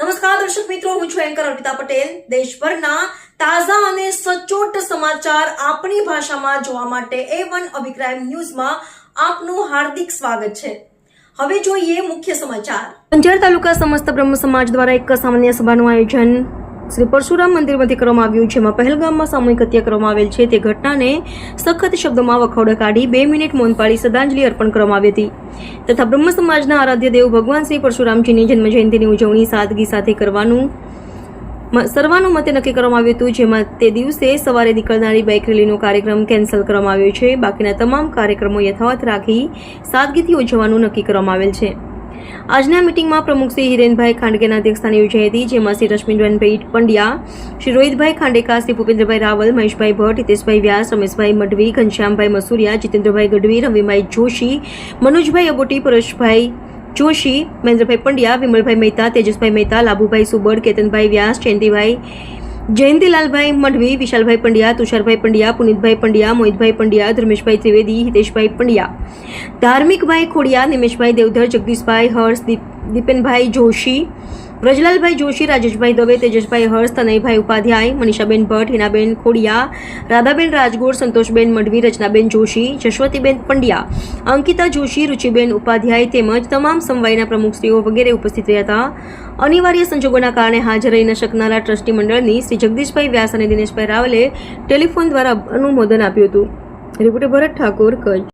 નમસ્કાર, દર્શક મિત્રો, હું છું એન્કર અર્પિતા પટેલ. દેશભરના તાજા અને સચોટ સમાચાર આપણી ભાષામાં જોવા માટે એ વન અભિપ્રાય ન્યૂઝમાં આપનું હાર્દિક સ્વાગત છે. હવે જોઈએ મુખ્ય સમાચાર. અંજાર તાલુકા સમસ્ત બ્રહ્મ સમાજ દ્વારા એક સામાન્ય સભાનું આયોજન શ્રી પરશુરામ મંદિરમાંથી કરવામાં આવ્યું જેમાં પહેલગામમાં સામૂહિક હત્યા કરવામાં આવેલ છે. તે ઘટનાને સખત શબ્દોમાં વખોડો કાઢી બે મિનિટ મૌન પાળી શ્રદ્ધાંજલિ અર્પણ કરવામાં આવી હતી. તથા બ્રહ્મ સમાજના આરાધ્ય દેવ ભગવાન શ્રી પરશુરામજીની જન્મ જયંતિની ઉજવણી સાદગી સાથે કરવાનું સર્વાનુમતે નક્કી કરવામાં આવ્યું હતું. જેમાં તે દિવસે સવારે નીકળનારી બાઇક રેલીનો કાર્યક્રમ કેન્સલ કરવામાં આવ્યો છે. બાકીના તમામ કાર્યક્રમો યથાવત રાખી સાદગીથી ઉજવવાનું નક્કી કરવામાં આવેલ છે. આજના મિટિંગમાં પ્રમુખ શ્રી હિરેનભાઈ ખાંડકેના અધ્યક્ષસ્થાને યોજાઈ હતી, જેમાં શ્રી રશ્મિબેનભાઈ પંડ્યા, શ્રી રોહિતભાઈ ખાંડેકા, શ્રી ભૂપેન્દ્રભાઈ રાવલ, મહેશભાઈ ભટ્ટ, હિતેશભાઈ વ્યાસ, રમેશભાઈ મઢવી, ઘનશ્યામભાઈ મસુરિયા, જીતેન્દ્રભાઈ ગઢવી, રવિભાઈ જોશી, મનોજભાઈ અબોટી પરેશભાઈ જોશી, મહેન્દ્રભાઈ પંડ્યા, વિમલભાઈ મહેતા, તેજસભાઈ મહેતા, લાભુભાઈ સુબડ, કેતનભાઈ વ્યાસ, જયંતિભાઈ જયંતિલાલભાઈ મઢવી વિશાલભાઈ પંડ્યા, તુષારભાઈ પંડ્યા, પુનિતભાઈ પંડ્યા, મોહિતભાઈ પંડ્યા, ધર્મેશભાઈ ત્રિવેદી, હિતેશભાઈ પંડ્યા. ધાર્મિકભાઈ ખોડિયા, નિમેશભાઈ દેવધર, જગદીશભાઈ હર્ષ, દીપ- દીપેનભાઈ જોશી વ્રજલાલભાઈ જોશી, રાજેશભાઈ દવે, તેજસભાઈ હર્ષ, તનયભાઈ ઉપાધ્યાય, મનીષાબેન ભટ્ટ, હિનાબેન ખોડિયા, રાધાબેન રાજગોર, સંતોષબેન મઢવી, રચનાબેન જોશી, જશવતીબેન પંડ્યા, અંકિતા જોશી, રુચિબેન ઉપાધ્યાય તેમજ તમામ સમવાયના પ્રમુખશ્રીઓ વગેરે ઉપસ્થિત રહ્યા હતા. અનિવાર્ય સંજોગોના કારણે હાજર રહી ન શકનારા ટ્રસ્ટી મંડળની શ્રી જગદીશભાઈ વ્યાસ અને દિનેશભાઈ રાવલે ટેલિફોન દ્વારા અનુમોદન આપ્યું હતું. રિપોર્ટર ભરત ઠાકોર, કચ્છ.